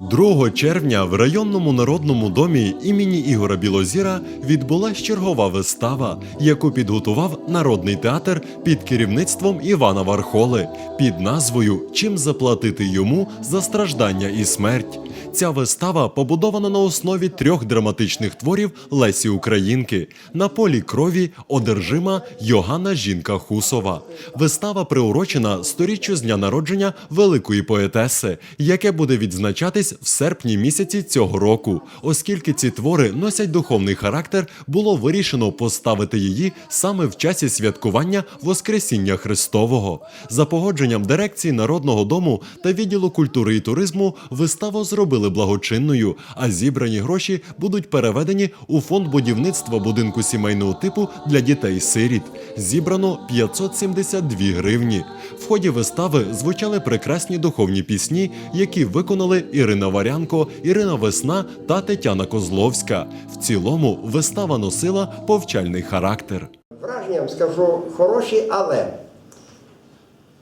2 червня в районному народному домі імені Ігора Білозіра відбулась чергова вистава, яку підготував народний театр під керівництвом Івана Вархоли під назвою Чим заплатити йому за страждання і смерть. Ця вистава побудована на основі трьох драматичних творів Лесі Українки на полі крові одержима Йогана Жінка Хусова. Вистава приурочена сторіччю з дня народження великої поетеси, яке буде відзначатись в серпні місяці цього року. Оскільки ці твори носять духовний характер, було вирішено поставити її саме в часі святкування Воскресіння Христового. За погодженням дирекції Народного дому та відділу культури і туризму виставу зробили благочинною, а зібрані гроші будуть переведені у фонд будівництва будинку сімейного типу для дітей-сиріт. Зібрано 572 гривні. В ході вистави звучали прекрасні духовні пісні, які виконали Ірина Варянко, Ірина Весна та Тетяна Козловська. В цілому вистава носила повчальний характер. Враження вам скажу хороші, але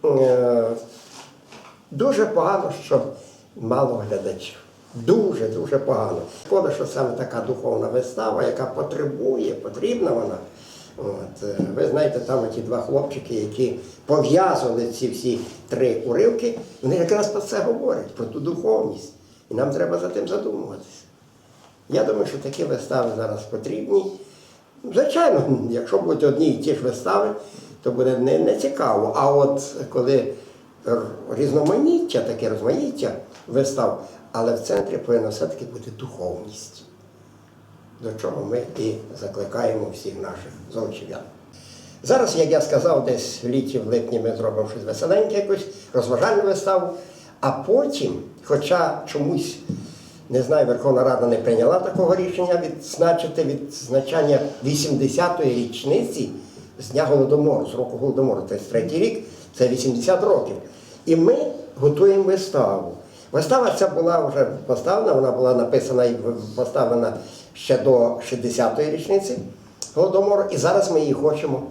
е, дуже погано, що мало глядачів. Дуже, дуже погано. Шкода, що саме така духовна вистава, яка потребує, потрібна вона. От, е, ви знаєте, там ті два хлопчики, які пов'язували ці всі три уривки, вони якраз про це говорять, про ту духовність. І нам треба за тим задумуватися. Я думаю, що такі вистави зараз потрібні. Звичайно, якщо будуть одні і ті ж вистави, то буде не, не цікаво. А от коли різноманіття, таке розмаїття вистав, але в центрі повинна все-таки бути духовність, до чого ми і закликаємо всіх наших золочів'ян. Зараз, як я сказав, десь в літі, в липні ми зробимо щось веселеньке, якусь розважальну виставу, а потім, хоча чомусь не знаю, Верховна Рада не прийняла такого рішення відзначити відзначання 80-ї річниці з дня Голодомору, з року Голодомору, 33 рік, це 80 років. І ми готуємо виставу. Вистава ця була вже поставлена, вона була написана і поставлена ще до 60-ї річниці Голодомору, і зараз ми її хочемо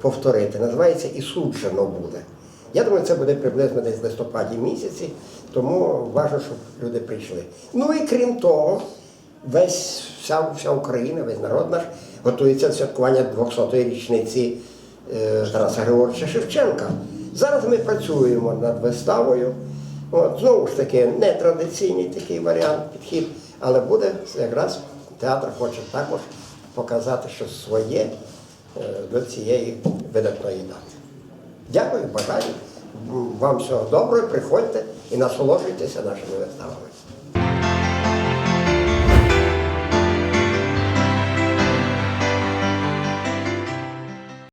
повторити. Називається І суджено буде. Я думаю, це буде приблизно десь в листопаді місяці, тому важливо, щоб люди прийшли. Ну і крім того, весь вся, вся Україна, весь народ наш готується до святкування 200-ї річниці е, Тараса Григоровича Шевченка. Зараз ми працюємо над виставою. От, знову ж таки, нетрадиційний такий варіант, підхід, але буде якраз театр хоче також показати щось своє е, до цієї видатної дати. Дякую, бажаю вам всього доброго, приходьте і насолоджуйтеся нашими виставами.